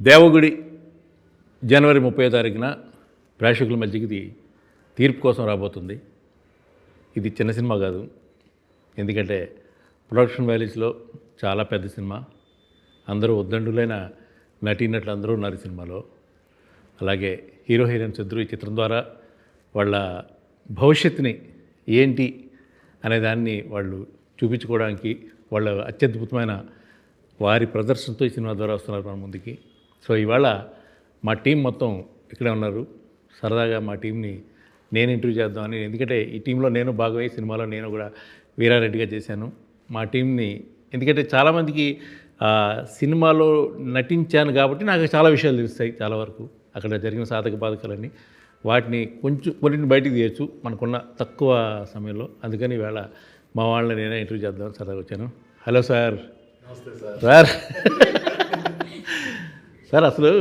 దేవగుడి జనవరి ముప్పై తారీఖున ప్రేక్షకుల మధ్యకి ఇది తీర్పు కోసం రాబోతుంది. ఇది చిన్న సినిమా కాదు. ఎందుకంటే ప్రొడక్షన్ వాల్యూస్లో చాలా పెద్ద సినిమా. అందరూ ఉద్దండులైన నటీనట్లు అందరూ ఉన్నారు ఈ సినిమాలో. అలాగే హీరో హీరోయిన్స్ ఇద్దరు ఈ చిత్రం ద్వారా వాళ్ళ భవిష్యత్తుని ఏంటి అనే దాన్ని వాళ్ళు చూపించుకోవడానికి వాళ్ళ అత్యద్భుతమైన వారి ప్రదర్శనతో ఈ సినిమా ద్వారా వస్తున్నారు మన ముందుకి. సో ఇవాళ మా టీం మొత్తం ఇక్కడే ఉన్నారు. సరదాగా మా టీంని నేను ఇంటర్వ్యూ చేద్దామని ఎందుకంటే ఈ టీంలో నేను భాగమై సినిమాలో నేను కూడా వీరారెడ్డిగా చేశాను. మా టీంని ఎందుకంటే చాలామందికి సినిమాలో నటించాను కాబట్టి నాకు చాలా విషయాలు తెలుస్తాయి చాలా వరకు. అక్కడ జరిగిన సాధక బాధకాలన్నీ. వాటిని కొంచెం కొన్నింటిని బయటికి తీయచ్చు మనకున్న తక్కువ సమయంలో. అందుకని ఈవేళ మా వాళ్ళని నేనే ఇంటర్వ్యూ చేద్దామని సరదాగా వచ్చాను. Hello sir. సార్. సార్ అసలు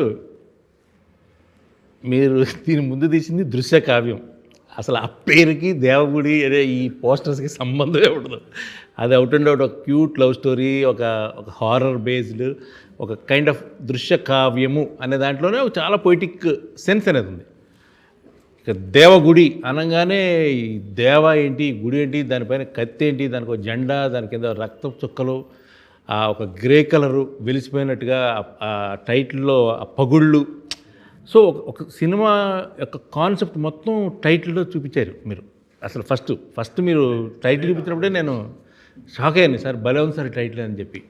మీరు దీని ముందు తీసింది దృశ్య కావ్యం. అసలు ఆ పేరుకి దేవగుడి అనే ఈ పోస్టర్స్కి సంబంధమే ఉండదు. అది అవుట్ అండ్ అవుట్ ఒక క్యూట్ లవ్ స్టోరీ ఒక ఒక హారర్ బేస్డ్ ఒక కైండ్ ఆఫ్ దృశ్య కావ్యము అనే దాంట్లోనే ఒక చాలా పొయిటిక్ సెన్స్ అనేది ఉంది. ఇక దేవగుడి అనగానే ఈ దేవ ఏంటి గుడి ఏంటి దానిపైన కత్తి ఏంటి దానికి ఒక జెండా దాని కింద రక్త చుక్కలు ఆ ఒక గ్రే కలరు వెలిసిపోయినట్టుగా ఆ- టైటిల్లో ఆ పగుళ్ళు. సో ఒక సినిమా యొక్క కాన్సెప్ట్ మొత్తం టైటిల్లో చూపించారు మీరు. అసలు ఫస్ట్ ఫస్ట్ మీరు టైటిల్ చూపించినప్పుడే నేను షాక్ అయ్యాను సార్ భలే ఉంది సార్ టైటిల్ అని చెప్పి.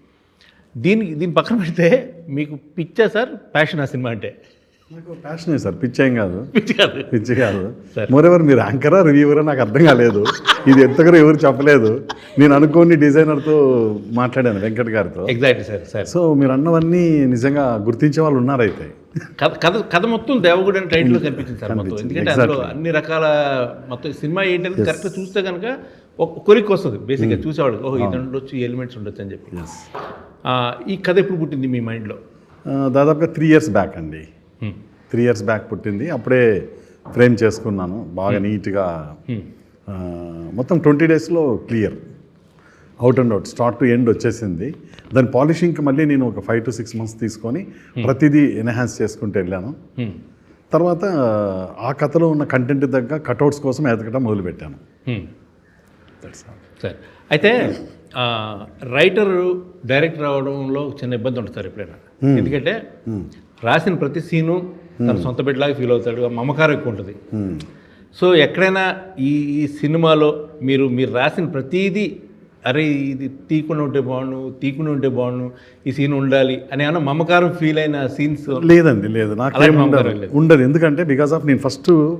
దీనికి దీని పక్కన పెడితే మీకు పిచ్చా సార్ ప్యాషన్ ఆ సినిమా అంటే. నాకు ప్యాషనే సార్ పిచ్చి ఏం కాదు. పిచ్చి కాదు. పిచ్చి కాదు. సరే. మోరెవర్ మీరు యాంకరా రివ్యూవరా నాకు అర్థం కాలేదు. ఇది ఎంతగానో ఎవరు చెప్పలేదు. నేను అనుకోని డిజైనర్తో మాట్లాడాను వెంకట్ గారితో. ఎగ్జాక్ట్లీ సార్ సార్ సో మీరు అన్నవన్నీ నిజంగా గుర్తించే వాళ్ళు ఉన్నారైతే. కథ కథ కథ మొత్తం దేవగుడి అని టైటిల్లో కనిపించింది. సార్ మొత్తం. ఎందుకంటే అందులో అన్ని రకాల మొత్తం సినిమా ఏంటంటే కరెక్ట్ చూస్తే కనుక ఒక కొరికి వస్తుంది. బేసిక్గా చూసేవాడు ఓహో ఇది ఉండొచ్చు ఎలిమెంట్స్ ఉండొచ్చు అని చెప్పి. ఈ కథ ఎప్పుడు పుట్టింది మీ మైండ్లో? దాదాపుగా త్రీ ఇయర్స్ బ్యాక్ అండి. త్రీ ఇయర్స్ బ్యాక్ పుట్టింది. అప్పుడే ఫ్రేమ్ చేసుకున్నాను. బాగా నీట్గా ఆ, మొత్తం ట్వంటీ డేస్లో clear. Out and out start to end వచ్చేసింది. దాని పాలిషింగ్కి మళ్ళీ నేను ఒక ఫైవ్ టు సిక్స్ మంత్స్ తీసుకొని ప్రతిదీ ఎన్హాన్స్ చేసుకుంటూ వెళ్ళాను. తర్వాత ఆ కథలో ఉన్న కంటెంట్ తగ్గ కటౌట్స్ కోసం ఎదగటం మొదలుపెట్టాను. సరే అయితే రైటర్ డైరెక్టర్ అవడంలో చిన్న ఇబ్బంది ఉంటుంది సార్ ఎప్పుడైనా. ఎందుకంటే రాసిన ప్రతి సీను తన సొంత బిడ్డలాగా ఫీల్ అవుతాడు. మమకారం ఎక్కువ ఉంటుంది. సో ఎక్కడైనా ఈ ఈ సినిమాలో మీరు మీరు రాసిన ప్రతిదీ అరే ఇది తీకుండా ఉంటే బాగుండు తీకుండా ఉంటే బాగుండు ఈ సీన్ ఉండాలి అని ఏమన్నా మమకారం ఫీల్ అయిన సీన్స్ లేదండి లేదు. నాకేం ఉండదు. ఎందుకంటే బికాస్ ఆఫ్ నేను ఫస్ట్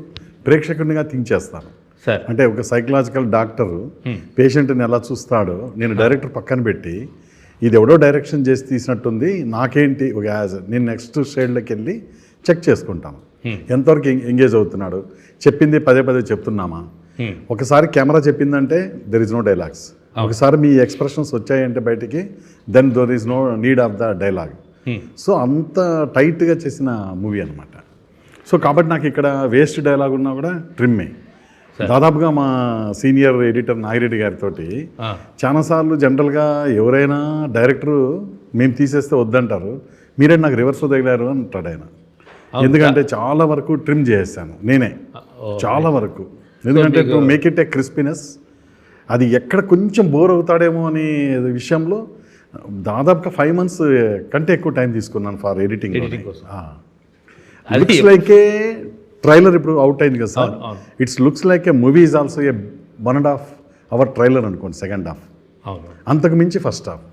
ప్రేక్షకునిగా థింక్ చేస్తాను. సార్. అంటే ఒక సైకలాజికల్ డాక్టర్ పేషెంట్ని ఎలా చూస్తాడో నేను డైరెక్టర్ పక్కన పెట్టి ఇది ఎవడో డైరెక్షన్ చేసి తీసినట్టుంది. నాకేంటి ఒక యాజ్ నేను నెక్స్ట్ షేడ్లోకి వెళ్ళి చెక్ చేసుకుంటాను ఎంతవరకు ఎంగేజ్ అవుతున్నాడు? చెప్పింది పదే పదే చెప్తున్నామా? ఒకసారి కెమెరా చెప్పిందంటే దెర్ ఇస్ నో డైలాగ్స్ ఒకసారి మీ ఎక్స్ప్రెషన్స్ వచ్చాయంటే బయటికి then there is no need of the dialogue so అంత టైట్గా చేసిన మూవీ అనమాట సో కాబట్టి నాకు ఇక్కడ వేస్ట్ డైలాగ్ ఉన్నా కూడా ట్రిమ్మే దాదాపుగా మా సీనియర్ ఎడిటర్ నాగిరెడ్డి గారితో చాలాసార్లు జనరల్గా ఎవరైనా డైరెక్టరు మేము తీసేస్తే వద్దంటారు మీరే నాకు రివర్స్ తగిలారు అంటాడు ఆయన. ఎందుకంటే చాలా వరకు ట్రిమ్ చేసేసాను నేనే. చాలా వరకు. ఎందుకంటే to make it a crispiness అది ఎక్కడ కొంచెం బోర్ అవుతాడేమో అనే విషయంలో దాదాపుగా ఫైవ్ మంత్స్ కంటే ఎక్కువ టైం తీసుకున్నాను for editing like a trailer ఇప్పుడు అవుట్ అయింది కదా sir? It's looks like a movie is also a one and half hour trailer అనుకోండి సెకండ్ హాఫ్ అవును. అంతకు మించి ఫస్ట్ హాఫ్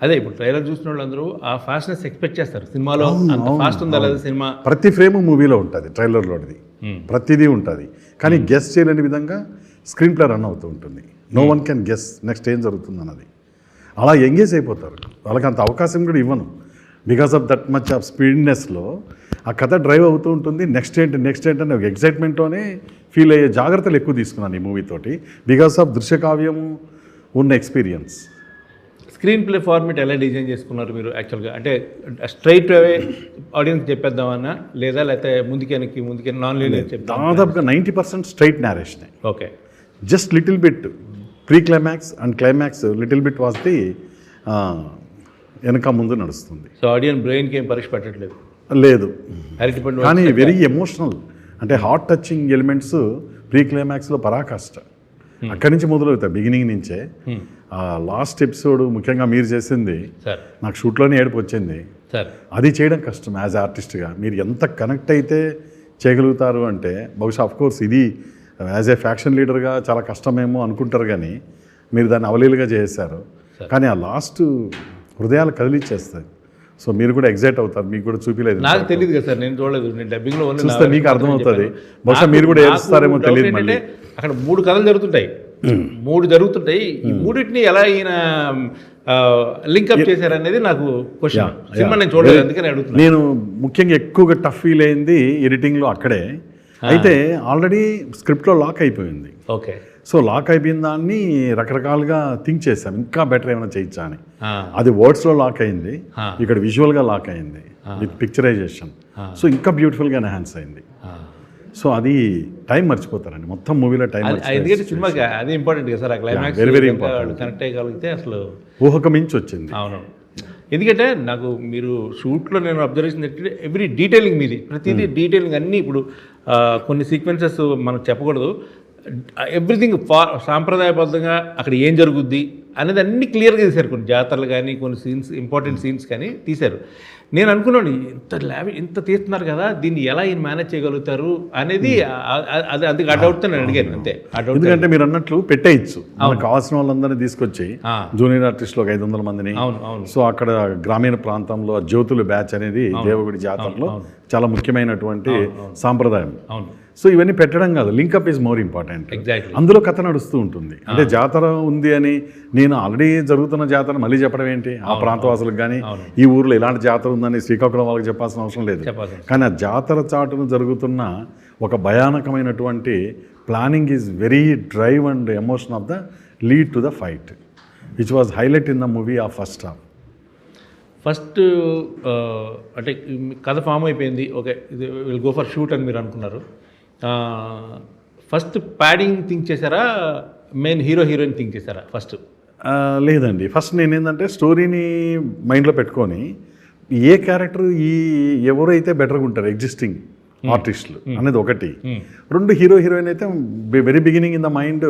అదే ఇప్పుడు ట్రైలర్ చూసిన వాళ్ళందరూ ఆ ఫాస్ట్నెస్ ఎక్స్పెక్ట్ చేస్తారు. సినిమాలో అంత ఫాస్ట్ ఉందా లేదా సినిమా? ప్రతి ఫ్రేమ్ మూవీలో ఉంటుంది ట్రైలర్లోది ప్రతిదీ ఉంటుంది. కానీ గెస్ చేయలేని విధంగా స్క్రీన్ ప్లే రన్ అవుతూ ఉంటుంది. No one can guess next ఏం జరుగుతుంది అన్నది. అలా ఎంగేజ్ అయిపోతారు. వాళ్ళకి అంత అవకాశం కూడా ఇవ్వను. Because of that much of స్పీడ్నెస్లో ఆ కథ డ్రైవ్ అవుతూ ఉంటుంది. నెక్స్ట్ ఏంటి? నెక్స్ట్ ఏంటి అనే ఒక ఎగ్జైట్మెంట్తోనే ఫీల్ అయ్యే జాగ్రత్తలు ఎక్కువ తీసుకున్నాను ఈ మూవీతోటి బికాస్ ఆఫ్ దృశ్యకావ్యము ఉన్న ఎక్స్పీరియన్స్ స్క్రీన్ ప్లే ఫార్మేట్ ఎలా డిజైన్ చేసుకున్నారు మీరు యాక్చువల్గా అంటే స్ట్రైట్ అవే ఆడియన్స్ చెప్పేద్దామన్నా లేదా లేకపోతే ముందుకెనక్కి ముందుకి నాన్ లీనియర్ చెప్తాం దాదాపుగా ninety percent straight నేరేషనే okay little bit pre climax and climax little bit was the uh, వెనక ముందు నడుస్తుంది. సో ఆడియన్ బ్రెయిన్కి ఏం పరీక్ష పెట్టట్లేదు. లేదు. కానీ వెరీ ఎమోషనల్. అంటే హార్ట్ టచింగ్ ఎలిమెంట్స్ ప్రీ క్లైమాక్స్లో పరాకాష్ట అక్కడి నుంచి మొదలవుతాయి బిగినింగ్ నుంచే. ఆ లాస్ట్ ఎపిసోడ్ ముఖ్యంగా మీరు చేసింది నాకు షూట్లోనే ఏడుపు వచ్చింది. అది చేయడం కష్టం యాజ్ ఆర్టిస్ట్గా. మీరు ఎంత కనెక్ట్ అయితే చేయగలుగుతారు అంటే బహుశా ఆఫ్ కోర్స్ ఇది యాజ్ ఏ ఫ్యాక్షన్ లీడర్గా చాలా కష్టమేమో అనుకుంటారు కానీ మీరు దాన్ని అవలీలుగా చేశారు కానీ ఆ లాస్ట్ హృదయాలు కదిలిచ్చేస్తాయి. సో మీరు కూడా ఎగ్జైట్ అవుతారు మీకు కూడా చూపించలేదు నాకు తెలియదు కదా సార్ నేను చూడలేదు. నేను డబ్బింగ్లో చూస్తే మీకు అర్థమవుతుంది. బహుశా మీరు కూడా ఏడుస్తారేమో తెలియదు ఏంటంటే, అక్కడ మూడు కథలు జరుగుతుంటాయి. మూడు జరుగుతుంటాయి. ఈ మూడింటిని ఎలా ఈయన లింక్అప్ చేశారనేది నాకు క్వశ్చన్ సినిమా నేను చూడలేదు అందుకని అడుగుతున్నాను నేను ముఖ్యంగా ఎక్కువగా టఫ్ ఫీల్ అయింది ఎడిటింగ్లో అక్కడే. అయితే ఆల్రెడీ స్క్రిప్ట్లో లాక్ అయిపోయింది. ఓకే. సో లాక్ అయిపోయిన దాన్ని రకరకాలుగా థింక్ చేశాం. ఇంకా బెటర్ ఏమైనా చేయొచ్చా అని. అది వర్డ్స్లో లాక్ అయింది. ఇక్కడ విజువల్గా లాక్ అయింది. With picturisation. సో ఇంకా బ్యూటిఫుల్గా ఎన్హాన్స్ అయింది. సో అది టైం మర్చిపోతారండి. మొత్తం మూవీలో టైం ఎందుకంటే సినిమాకి అది ఇంపార్టెంట్ కదా సార్. ఆ climax very, very important. Connect అయ్యగలిగితే అసలు ఊహకు మించి వచ్చింది. అవును. ఎందుకంటే నాకు మీరు షూట్లో నేను అబ్జర్వ్ చేసింది ఎవ్రీ డీటెయిలింగ్ మీది. ప్రతిదీ డీటెయిలింగ్ అన్నీ ఇప్పుడు కొన్ని సీక్వెన్సెస్ మనకు చెప్పకూడదు. ఎవ్రీథింగ్ ఫా సాంప్రదాయబద్ధంగా అక్కడ ఏం జరుగుద్ది అనేది అన్ని క్లియర్గా తీశారు. కొన్ని జాతరలు కానీ కొన్ని సీన్స్ ఇంపార్టెంట్ సీన్స్ కానీ తీశారు. నేను అనుకున్నాను ఇంత ల్యాబ్ ఇంత తీస్తున్నారు కదా దీన్ని ఎలా ఈయన మేనేజ్ చేయగలుగుతారు అనేది ఆ- అది అందుకు ఆ డౌట్తో నేను అడిగాను అంతే. ఆ డౌట్ ఎందుకంటే మీరు అన్నట్లు పెట్టేయచ్చు. కావాల్సిన వాళ్ళందరినీ తీసుకొచ్చి. జూనియర్ ఆర్టిస్టులు ఒక ఐదు వందల మందిని. అవును అవును. సో అక్కడ గ్రామీణ ప్రాంతంలో జ్యోతుల బ్యాచ్ అనేది దేవగుడి జాతరలో చాలా ముఖ్యమైనటువంటి సాంప్రదాయం. అవును. సో ఇవన్నీ పెట్టడం కాదు. Linkup is more important exactly అందులో కథ నడుస్తూ ఉంటుంది. అంటే జాతర ఉంది అని నేను ఆల్రెడీ జరుగుతున్న జాతర మళ్ళీ చెప్పడం ఏంటి? ఆ ప్రాంతవాసులకు కానీ ఈ ఊర్లో ఇలాంటి జాతర ఉందని శ్రీకాకుళం వాళ్ళకి చెప్పాల్సిన అవసరం లేదు. కానీ ఆ జాతర చాటును జరుగుతున్న ఒక భయానకమైనటువంటి planning is very drive and emotion of the lead to the fight which was highlight in the movie ఆ ఫస్ట్ హాఫ్ ఫస్ట్ అంటే కథ ఫామ్ అయిపోయింది. ఓకే ఇది విల్ గో ఫర్ షూట్ అని మీరు అనుకున్నారు. ఫస్ట్ ప్యాడింగ్ థింక్ చేశారా? మెయిన్ హీరో హీరోయిన్ థింక్ చేశారా ఫస్ట్ లేదండి. ఫస్ట్ నేను ఏంటంటే స్టోరీని మైండ్లో పెట్టుకొని ఏ క్యారెక్టర్ ఈ ఎవరైతే బెటర్గా ఉంటారు ఎగ్జిస్టింగ్ ఆర్టిస్టులు అనేది ఒకటి. రెండు హీరో హీరోయిన్ అయితే very beginning in the mind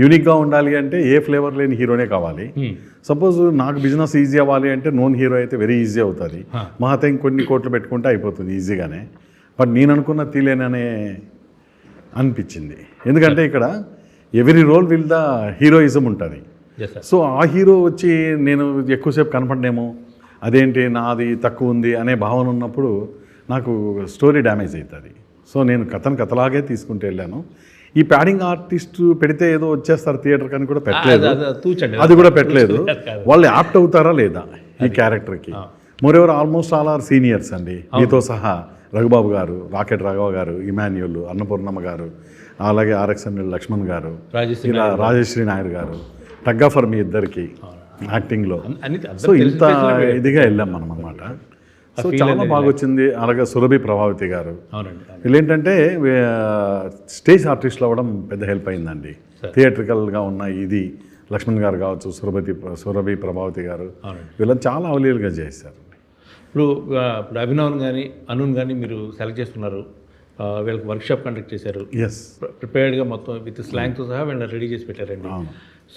యూనిక్గా ఉండాలి అంటే ఏ ఫ్లేవర్ లేని హీరోనే కావాలి. సపోజ్ నాకు బిజినెస్ ఈజీ అవ్వాలి అంటే నోన్ హీరో అయితే వెరీ ఈజీ అవుతుంది. మహత ఇంకొన్ని కోట్లు పెట్టుకుంటే అయిపోతుంది ఈజీగానే బట్ నేను అనుకున్న తీలేననే అనిపించింది. ఎందుకంటే ఇక్కడ every role will the heroism ఉంటుంది. సో ఆ హీరో వచ్చి నేను ఎక్కువసేపు కనపడనేమో అదేంటి నాది తక్కువ ఉంది అనే భావన ఉన్నప్పుడు నాకు స్టోరీ డ్యామేజ్ అవుతుంది సో నేను కథను కథలాగే తీసుకుంటూ వెళ్ళాను. ఈ ప్యాడింగ్ ఆర్టిస్ట్ పెడితే ఏదో వచ్చేస్తారు థియేటర్ కానీ కూడా పెట్టలేదు. అది కూడా పెట్టలేదు. వాళ్ళు యాప్ట్ అవుతారా లేదా ఈ క్యారెక్టర్కి? Moreover almost all are seniors అండి. మీతో సహా రఘుబాబు గారు రాకెట్ రాఘవ గారు ఇమాన్యుల్ అన్నపూర్ణమ్మ గారు అలాగే ఆర్ఎక్స్ఎన్ లక్ష్మణ్ గారు ఇలా రాజశ్రీ నాయుడు గారు టగ్గా ఫర్ మీ ఇద్దరికి యాక్టింగ్లో. సో ఇంత ఇదిగా వెళ్ళాం మనం అనమాట సో చాలా బాగా వచ్చింది. అలాగే సురభి ప్రభావతి గారు. వీళ్ళేంటంటే స్టేజ్ ఆర్టిస్టులు అవ్వడం పెద్ద హెల్ప్ అయిందండి. థియేట్రికల్గా ఉన్న ఇది లక్ష్మణ్ గారు కావచ్చు సురభతి సురభి ప్రభావతి గారు. వీళ్ళని చాలా అవలీలుగా చేశారు. ఇప్పుడు ఇప్పుడు అభినవన్ కానీ అనున్ కానీ మీరు సెలెక్ట్ చేసుకున్నారు. ఆ, వీళ్ళకి వర్క్షాప్ కండక్ట్ చేశారు. ఎస్ ప్రిపేర్డ్గా మొత్తం విత్ స్లాంగ్తో సహా వీళ్ళని రెడీ చేసి పెట్టారండి.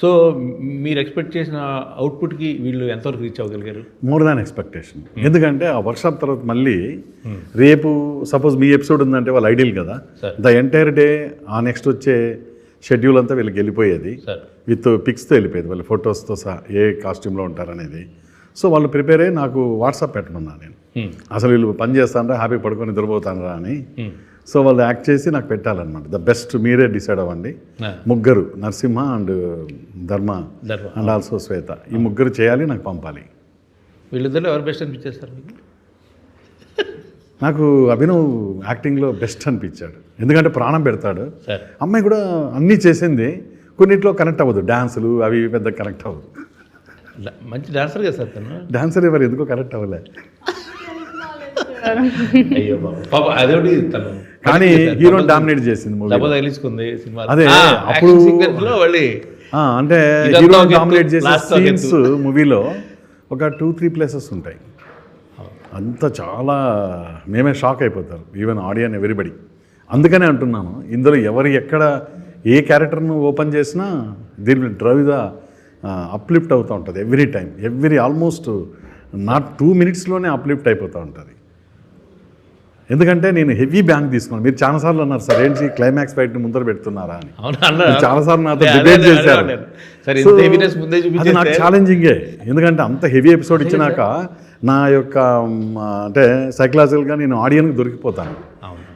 సో మీరు ఎక్స్పెక్ట్ చేసిన అవుట్పుట్కి వీళ్ళు ఎంతవరకు రీచ్ అవ్వగలిగారు? మోర్ దాన్ ఎక్స్పెక్టేషన్ ఎందుకంటే ఆ వర్క్షాప్ తర్వాత మళ్ళీ రేపు సపోజ్ మీ ఎపిసోడ్ ఉందంటే వాళ్ళు ఐడియల్ కదా. ద ఎంటైర్ డే ఆ నెక్స్ట్ వచ్చే షెడ్యూల్ అంతా వీళ్ళకి వెళ్ళిపోయేది. విత్ పిక్స్తో వెళ్ళిపోయేది. వాళ్ళ ఫొటోస్తో సహా ఏ కాస్ట్యూమ్లో ఉంటారనేది. సో వాళ్ళు ప్రిపేర్ అయ్యి నాకు వాట్సాప్ పెట్టమన్నా నేను. అసలు వీళ్ళు పని చేస్తానరా హ్యాపీ పడుకొని నిద్రపోతానరా అని. సో వాళ్ళు యాక్ట్ చేసి నాకు పెట్టాలన్నమాట. ద బెస్ట్ మీరే డిసైడ్ అవ్వండి. ముగ్గురు Narasimha and Dharma. And also Shweta. ఈ ముగ్గురు చేయాలి నాకు పంపాలి. వీళ్ళిద్దరు ఎవరు బెస్ట్ మీకు? నాకు అభినవ్ యాక్టింగ్లో బెస్ట్ అనిపించాడు. ఎందుకంటే ప్రాణం పెడతాడు. అమ్మాయి కూడా అన్నీ చేసింది. కొన్నిట్లో కనెక్ట్ అవ్వదు. డ్యాన్సులు అవి పెద్ద కనెక్ట్ అవ్వదు. మంచి డాన్సర్ కదా సార్ తను డాన్సర్ ఎవరు? ఎందుకో కనెక్ట్ అవ్వలే. అయ్యో బాబు. పాప అదొకటి తను? కానీ హీరో డామినేట్ చేసింది మూవీ దెబ్బ తగిలించుకుంది సినిమా. అదే, అప్పుడు- లో మళ్ళీ అంటే హీరో డామినేట్ చేసే సీన్స్ మూవీలో ఒక టూ త్రీ ప్లేసెస్ ఉంటాయి. అంత చాలా మేమే షాక్ అయిపోతారు ఈవెన్ ఆడియన్ ఎవరిబడి అందుకనే అంటున్నాను ఇందులో ఎవరు ఎక్కడ ఏ క్యారెక్టర్ను ఓపెన్ చేసినా దీని డ్రైవ్ ద అప్లిఫ్ట్ అవుతూ ఉంటుంది every time every almost not two మినిట్స్లోనే uplift అయిపోతూ ఉంటుంది. ఎందుకంటే నేను హెవీ బ్యాంక్ తీసుకున్నాను. మీరు చాలాసార్లు అన్నారు సార్ ఏంటి క్లైమాక్స్ ఫైట్ని ముందర పెడుతున్నారా? అని. చాలాసార్లు నాతో డిబేట్ చేశారు. అది నాకు ఛాలెంజింగే ఎందుకంటే అంత హెవీ ఎపిసోడ్ ఇచ్చినాక నా యొక్క అంటే సైకలాజికల్గా నేను ఆడియన్కి దొరికిపోతాను.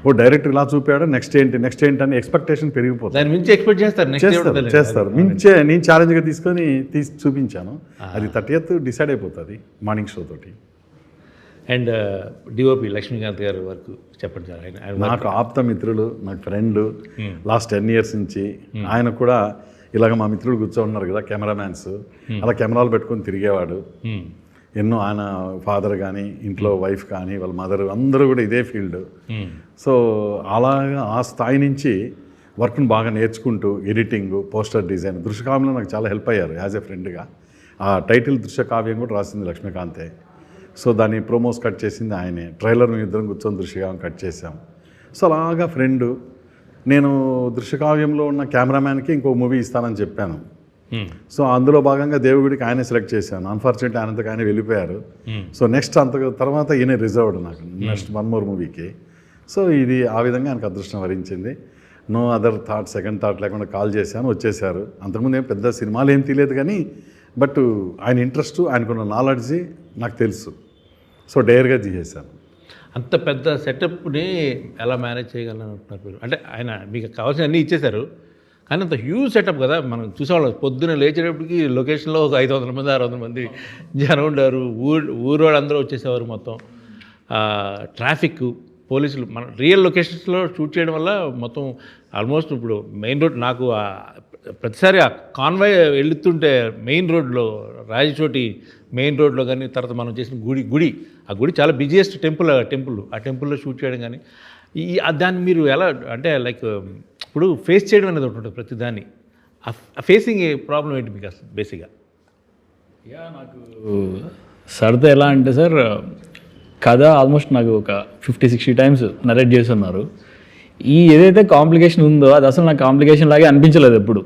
ఓ డైరెక్ట్ ఇలా చూపాడు నెక్స్ట్ ఏంటి నెక్స్ట్ ఏంటి అని ఎక్స్పెక్టేషన్ పెరిగిపోతుంది మించి ఎక్స్పెక్ట్ చేస్తారు చేస్తారు చేస్తారు. మించే నేను ఛాలెంజ్గా తీసుకొని తీసి చూపించాను. అది థర్టీ డిసైడ్ అయిపోతుంది మార్నింగ్ షో తోటి. అండ్ డిఓపి లక్ష్మీకాంత్ గారి వర్క్ చెప్పండి సార్ ఆయన నాకు ఆప్త మిత్రులు నాకు ఫ్రెండ్ లాస్ట్ టెన్ ఇయర్స్ నుంచి ఆయన కూడా ఇలాగ మా మిత్రులు కూర్చో ఉన్నారు కదా కెమెరామ్యాన్స్. అలా కెమెరాలు పెట్టుకొని తిరిగేవాడు. Hmm. ఎన్నో ఆయన ఫాదర్ కానీ ఇంట్లో వైఫ్ కానీ వాళ్ళ మదర్ అందరూ కూడా ఇదే ఫీల్డ్. Hmm. సో అలాగా ఆ స్థాయి నుంచి వర్క్ని బాగా నేర్చుకుంటూ ఎడిటింగ్ పోస్టర్ డిజైన్ దృశ్యకావ్యంలో నాకు చాలా హెల్ప్ అయ్యారు యాజ్ ఎ ఫ్రెండ్గా. ఆ టైటిల్ దృశ్యకావ్యం కూడా రాసింది లక్ష్మీకాంతే. సో దాన్ని ప్రోమోస్ కట్ చేసింది ఆయనే. ట్రైలర్ మేము ఇద్దరం కూర్చొని దృశ్యకావ్యం కట్ చేసాం సో అలాగా ఫ్రెండ్. నేను దృశ్యకావ్యంలో ఉన్న కెమెరామ్యాన్కి ఇంకో మూవీ ఇస్తానని చెప్పాను. సో అందులో భాగంగా దేవుడికి ఆయనే సెలెక్ట్ చేశాను. అన్ఫార్చునేట్ ఆయనంతకు ఆయన వెళ్ళిపోయారు. సో నెక్స్ట్ అంత తర్వాత ఈయన రిజర్వ్డ్ నాకు నెక్స్ట్ వన్ మోర్ మూవీకి సో ఇది ఆ విధంగా ఆయనకు అదృష్టం వరించింది. No other thought second thought లేకుండా కాల్ చేశాను వచ్చేసారు అంతకుముందు ఏం పెద్ద సినిమాలు ఏం తెలియదు కానీ బట్ ఆయన ఇంట్రెస్ట్ ఆయనకున్న నాలెడ్జి నాకు తెలుసు. సో డైర్గా చేసేసాను అంత పెద్ద సెటప్ని ఎలా మేనేజ్ చేయగలను అంటున్నారు మీరు? అంటే ఆయన మీకు కావాల్సిన అన్నీ ఇచ్చేశారు. కానీ అంత హ్యూజ్ సెటప్ కదా. మనం చూసేవాళ్ళం. పొద్దున్న లేచేటప్పటికి లొకేషన్లో ఒక ఐదు వందల మంది ఆరు వందల మంది జనం ఉండారు. ఊరు ఊరు వాళ్ళందరూ వచ్చేసేవారు మొత్తం. ట్రాఫిక్ పోలీసులు మన రియల్ లొకేషన్స్లో షూట్ చేయడం వల్ల మొత్తం ఆల్మోస్ట్ ఇప్పుడు మెయిన్ రోడ్ నాకు ప్రతిసారి ఆ కాన్వాయ్ వెళుతుంటే మెయిన్ రోడ్లో రాజచోటి మెయిన్ రోడ్లో కానీ తర్వాత మనం చేసిన గుడి గుడి. ఆ గుడి చాలా బిజియెస్ట్ టెంపుల్ టెంపుల్ ఆ టెంపుల్లో షూట్ చేయడం కానీ ఈ దాన్ని మీరు ఎలా అంటే లైక్ ఇప్పుడు ఫేస్ చేయడం అనేది ఒకటి ఉంటుంది ప్రతి దాన్ని. ఫేసింగ్ ప్రాబ్లం ఏంటి మీకు అసలు బేసిక్గా? యా నాకు సరదా ఎలా అంటే సార్ కథ ఆల్మోస్ట్ నాకు ఒక ఫిఫ్టీ సిక్స్టీ టైమ్స్ నరేట్ చేస్తున్నారు. ఈ ఏదైతే కాంప్లికేషన్ ఉందో అది అసలు నాకు కాంప్లికేషన్ లాగే అనిపించలేదు ఎప్పుడు.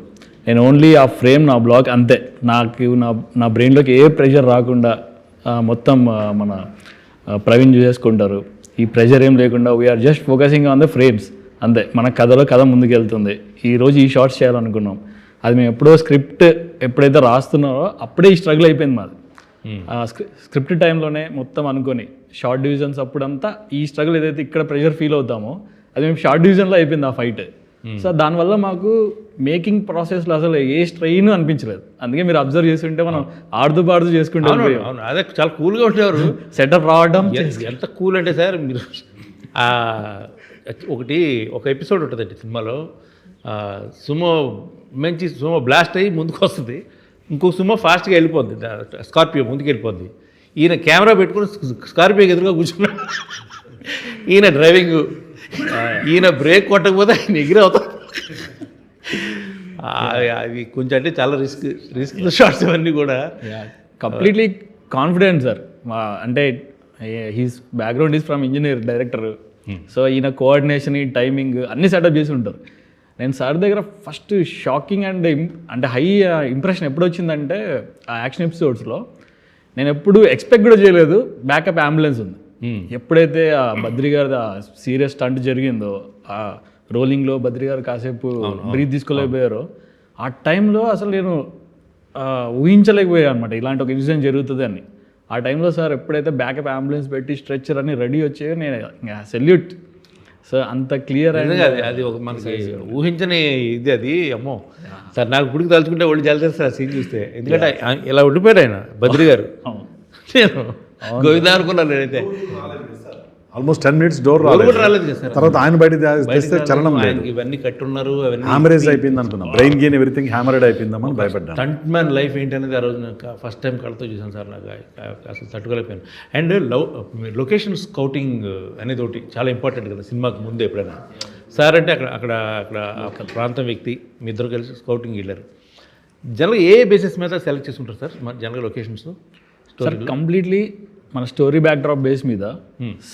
నేను ఓన్లీ ఆ ఫ్రేమ్ నా బ్లాక్ అంతే. నాకు నా నా బ్రెయిన్లోకి ఏ ప్రెషర్ రాకుండా మొత్తం మన ప్రవీణ్ చేసుకుంటారు ఈ ప్రెషర్ ఏం లేకుండా we are just focusing on the frames అంతే మన కథలో కథ ముందుకు వెళ్తుంది ఈరోజు ఈ షార్ట్స్ చేయాలనుకున్నాం. అది మేము ఎప్పుడో స్క్రిప్ట్ ఎప్పుడైతే రాస్తున్నారో అప్పుడే ఈ స్ట్రగుల్ అయిపోయింది మాది. స్క్రిప్ట్ టైంలోనే మొత్తం అనుకొని షార్ట్ డివిజన్స్ అప్పుడంతా ఈ స్ట్రగుల్ ఏదైతే ఇక్కడ ప్రెషర్ ఫీల్ అవుతామో అది మేము షార్ట్ డివిజన్లో అయిపోయింది ఆ ఫైట్ సో దానివల్ల మాకు మేకింగ్ ప్రాసెస్లో అసలు ఏ స్ట్రెయిన్ అనిపించలేదు. అందుకే మీరు అబ్జర్వ్ చేస్తుంటే మనం ఆడుతూ పాడుతూ చేసుకుంటే అవును అదే చాలా కూల్గా ఉండేవారు. సెటప్ రావడం ఎంత- కూల్ అంటే సార్ మీరు ఒకటి ఒక ఎపిసోడ్ ఉంటుందండి సినిమాలో. సుమో మంచి సుమో బ్లాస్ట్ అయ్యి ముందుకు వస్తుంది ఇంకో సుమో ఫాస్ట్గా వెళ్ళిపోద్ది. స్కార్పియో ముందుకు వెళ్ళిపోద్ది ఈయన కెమెరా పెట్టుకుని స్కార్పియోకి ఎదురుగా కూర్చున్నాడు. ఈయన డ్రైవింగ్. ఈయన బ్రేక్ కొట్టకపోతే ఆయన ఎగిరి అవుతాడు ఆ, అవి కొంచెం అంటే చాలా రిస్క్ రిస్క్ షార్ట్స్ ఇవన్నీ కూడా. కంప్లీట్లీ కాన్ఫిడెంట్ సార్ అంటే his background is from engineer director so ఈయన కోఆర్డినేషన్ ఈ టైమింగ్ అన్ని సెటప్ చేసి ఉంటారు. నేను సార్ దగ్గర ఫస్ట్ షాకింగ్ అండ్ అంటే హై ఇంప్రెషన్ ఎప్పుడు వచ్చిందంటే ఆ యాక్షన్ ఎపిసోడ్స్లో నేను ఎప్పుడు ఎక్స్పెక్ట్ కూడా చేయలేదు. బ్యాకప్ అంబులెన్స్ ఉంది. ఎప్పుడైతే ఆ బద్రి గారి సీరియస్ స్టంట్ జరిగిందో ఆ రోలింగ్లో బద్రి గారు కాసేపు బ్రీత్ తీసుకోలేకపోయారో ఆ టైంలో అసలు నేను ఊహించలేకపోయాను అనమాట ఇలాంటి ఒక ఇన్సిడెంట్ జరుగుతుంది అని ఆ టైంలో సార్ ఎప్పుడైతే బ్యాకప్ అంబులెన్స్ పెట్టి స్ట్రెచ్చర్ అని రెడీ వచ్చాయో నేను ఇంకా సెల్యూట్ సో అంత క్లియర్ అది అది ఒక మనకి ఊహించని ఇది అది అమ్మో. సార్ నాకు గుడికి తలుచుకుంటే ఒళ్ళు జల్చేస్తారు ఆ సీన్ చూస్తే. ఎందుకంటే ఇలా ఉండిపోయాడు ఆయన బద్రి గారు. నేను గోవిందా అనుకున్నాను నేనైతే. ఆల్మోస్ట్ టెన్ మినిట్స్ డోర్ రాలేదు కూడా రాలేదు. తర్వాత ఆయన బయట తెస్తే చలనం లేదు. ఇవన్నీ కట్టున్నారు అవన్నీ హ్యామరేజ్ అయిపోయింది అనుకున్నా. బ్రెయిన్ గెయిన్ ఎవ్రీథింగ్ హ్యామరేడ్ అయిపోయిందామని భయపడ్డాను స్టంట్ మ్యాన్ లైఫ్ ఏంటనేది ఆ రోజు నాకు ఫస్ట్ టైం కళ్ళతో చూసాను సార్ నాకు. అసలు తట్టుకోలేకపోయాను. అండ్ లవ్ లొకేషన్ స్కౌటింగ్ అనేది ఒకటి చాలా ఇంపార్టెంట్ కదా సినిమాకి ముందు ఎప్పుడైనా. సార్ అంటే అక్కడ అక్కడ అక్కడ ప్రాంతం వ్యక్తి మీ ఇద్దరు కలిసి స్కౌటింగ్ వెళ్ళారు. జనరల్గా ఏ బేసిస్ మీద సెలెక్ట్ చేసుకుంటారు sir? General locations sir completely మన స్టోరీ బ్యాక్ డ్రాప్ బేస్ మీద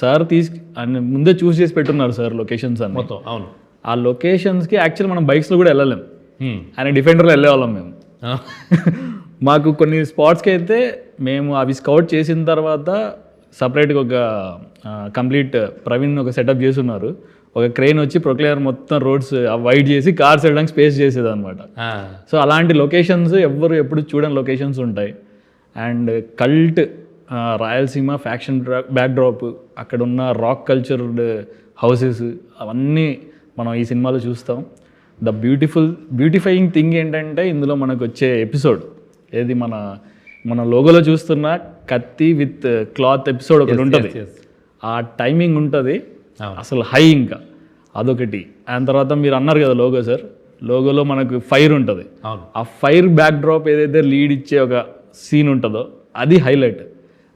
సార్ తీసు ఆయన ముందే చూస్ చేసి పెట్టున్నారు సార్ లొకేషన్స్ అన్ని. మొత్తం అవును. ఆ లొకేషన్స్కి యాక్చువల్ మనం బైక్స్లో కూడా వెళ్ళలేం. హ్మ్. ఆయన డిఫెండర్లో వెళ్ళేవాళ్ళం మేము. మాకు కొన్ని స్పాట్స్కి అయితే మేము అవి స్కౌట్ చేసిన తర్వాత సపరేట్గా ఒక కంప్లీట్ ప్రవీణ్ ఒక సెటప్ చేస్తున్నారు. ఒక క్రెయిన్ వచ్చి ప్రొక్లేయర్ మొత్తం రోడ్స్ వైడ్ చేసి కార్స్ వెళ్ళడానికి స్పేస్ చేసేది అనమాట. సో అలాంటి లొకేషన్స్ ఎవ్వరు ఎప్పుడు చూడని లొకేషన్స్ ఉంటాయి. And cult Rayalaseema faction backdrop అక్కడ ఉన్న రాక్ కల్చర్ హౌసెస్ అవన్నీ మనం ఈ సినిమాలో చూస్తాం. ద బ్యూటిఫుల్ బ్యూటిఫైయింగ్ థింగ్ ఏంటంటే ఇందులో మనకు వచ్చే ఎపిసోడ్ ఏది మన మన లోగోలో చూస్తున్న కత్తి విత్ క్లాత్ ఎపిసోడ్ ఒకటి ఉంటుంది. ఆ టైమింగ్ ఉంటుంది. అసలు హై ఇంకా. అదొకటి. దాని తర్వాత మీరు అన్నారు కదా లోగో సార్ లోగోలో మనకు ఫైర్ ఉంటుంది. ఆ ఫైర్ బ్యాక్ డ్రాప్ ఏదైతే లీడ్ ఇచ్చే ఒక సీన్ ఉంటుందో అది హైలైట్